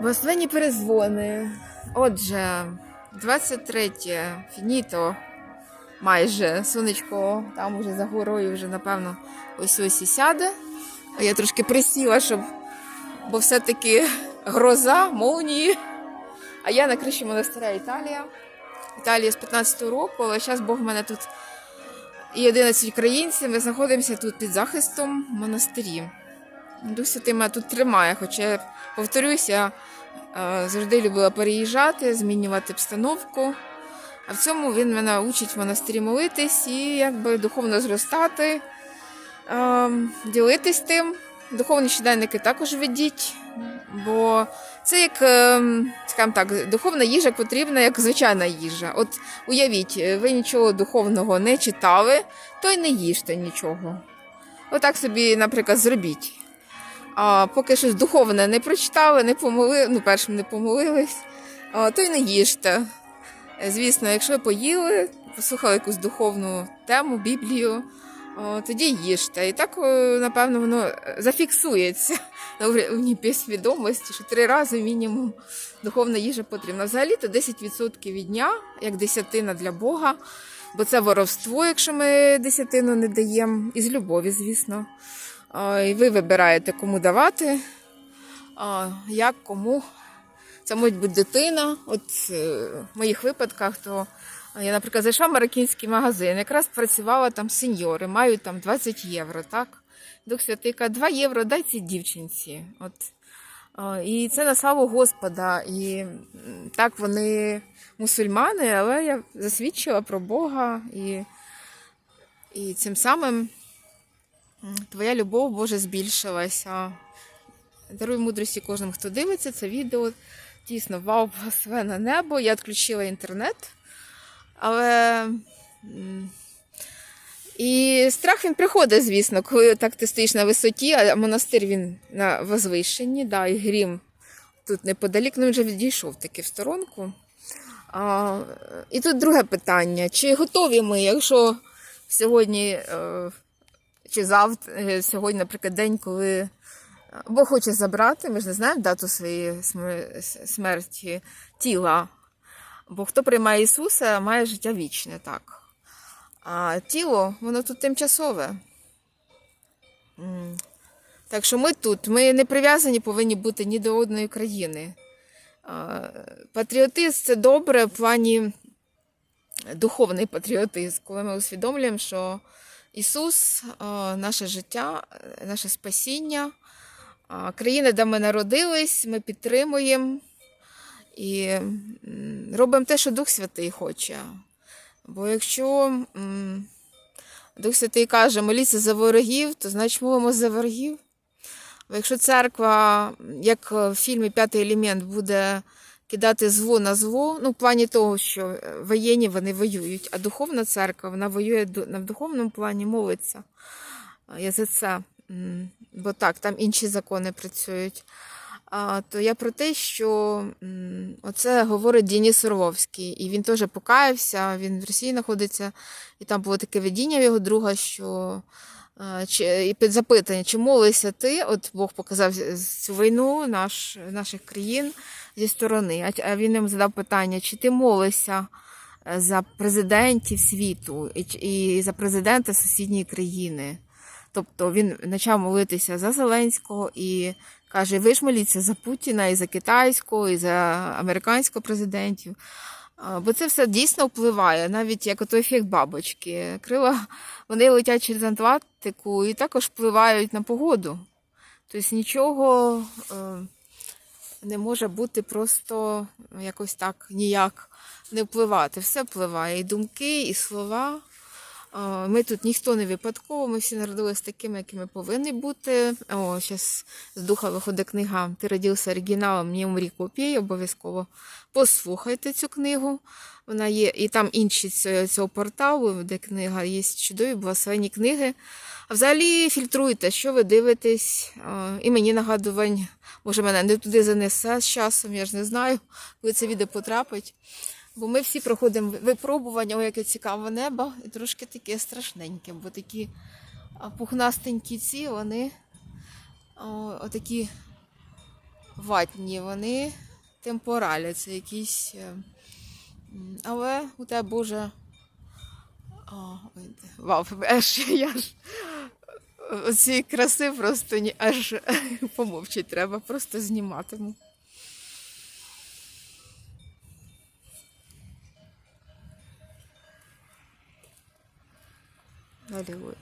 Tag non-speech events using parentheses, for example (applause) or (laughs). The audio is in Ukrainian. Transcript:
Благословенні перезвони. Отже, 23 фініто. Майже сонечко там уже за горою, вже напевно ось ось і сяде. Я трошки присіла, щоб. Бо все-таки гроза, молнії. А я на криші монастиря Італія. Італія з 15-го року, але зараз Бог в мене тут і 11 українців. Ми знаходимося тут під захистом в монастирі. Дух Святий мене тут тримає, хоча я повторюся, е, завжди любила переїжджати, змінювати обстановку. А в цьому він мене учить в монастирі молитись і якби духовно зростати, е, ділитись тим. Духовні щоденники також ведіть, бо це як, е, скажімо так, духовна їжа потрібна як звичайна їжа. От уявіть, ви нічого духовного не читали, то й не їжте нічого. Отак собі, наприклад, зробіть. А поки щось духовне не прочитали, не помоли, ну, першим не помолились, а, то й не їжте. Е, Звісно, якщо поїли, послухали якусь духовну тему, Біблію, о, тоді їжте. І так, е, напевно, воно зафіксується на уровні підсвідомості, що три рази мінімум духовна їжа потрібна. Взагалі-то 10% від дня, як десятина для Бога, бо це воровство, якщо ми десятину не даємо, із любові, звісно. І ви вибираєте, кому давати, як кому. Це може бути дитина. От е, в моїх випадках, то я, наприклад, зайшла в мароккінський магазин, якраз працювала там сеньори, мають там 20 євро, так? Дух Святий каже, 2 євро дай цій дівчинці. От. І це на славу Господа. І так вони мусульмани, але я засвідчила про Бога і, і цим самим твоя любов, Боже, збільшилася. Даруй мудрості кожному, хто дивиться це відео. Дійсно, вау, благословенне небо. Я відключила інтернет. Але. І страх він приходить, звісно, коли так ти стоїш на висоті, а монастир він на возвишенні, да, і грім тут неподалік, ну він вже відійшов таки в сторонку. А, і тут друге питання: чи готові ми, якщо сьогодні е, чи завтра, е, сьогодні, наприклад, день, коли Бог хоче забрати, ми ж не знаємо дату своєї смерті тіла. Бо хто приймає Ісуса, має життя вічне, так. А тіло, воно тут тимчасове. Так що ми тут, ми не прив'язані повинні бути ні до одної країни. Патріотизм це добре в плані духовний патріотизм, коли ми усвідомлюємо, що Ісус, наше життя, е, наше спасіння, а, країна, де ми народились, ми підтримуємо і робимо те, що Дух Святий хоче. Бо якщо Дух Святий каже, моліться за ворогів, то значить молимо за ворогів. Бо якщо церква, як в фільмі П'ятий елемент, буде кидати зло на зло, ну, в плані того, що е, воєнні вони воюють, а духовна церква вона воює в духовному плані, молиться. Я за це. Бо так, там інші закони працюють. А, то я про те, що оце говорить Деніс Орловський, і він теж покаявся, він в Росії знаходиться, і там було таке видіння в його друга, що і під запитання, чи молишся ти, от Бог показав цю війну наш, наших країн зі сторони, а, він йому задав питання, чи ти молишся е, за президентів світу і за президента сусідньої країни. Тобто він почав молитися за Зеленського і каже: ви ж моліться за Путіна, і за китайського, і за американського президентів. Бо це все дійсно впливає, навіть як ото ефект бабочки. Крила вони летять через Атлантику і також впливають на погоду. Тобто нічого е, не може бути просто якось так ніяк не впливати. Все впливає. І думки, і слова. Ми тут ніхто не випадково, ми всі народилися такими, якими повинні бути. О, зараз з духа виходить книга Ти родився оригіналом, не умрі копії, обов'язково послухайте цю книгу. Вона є, і там інші цього порталу, де книга є чудові, благословенні книги. А взагалі фільтруйте, що ви дивитесь. І мені нагадувань, може, мене не туди занесе з часом, я ж не знаю, коли це відео потрапить. Бо ми всі проходимо випробування, о, яке цікаве небо, і трошки таке страшненьке, бо такі пухнастенькі ці, вони о, отакі ватні, вони темпоралі, це якісь. е, Але у тебе дуже. О, вау, (laughs) аж я ж. Оці краси просто ні, аж (laughs) помовчить треба, просто зніматиму. 那得我。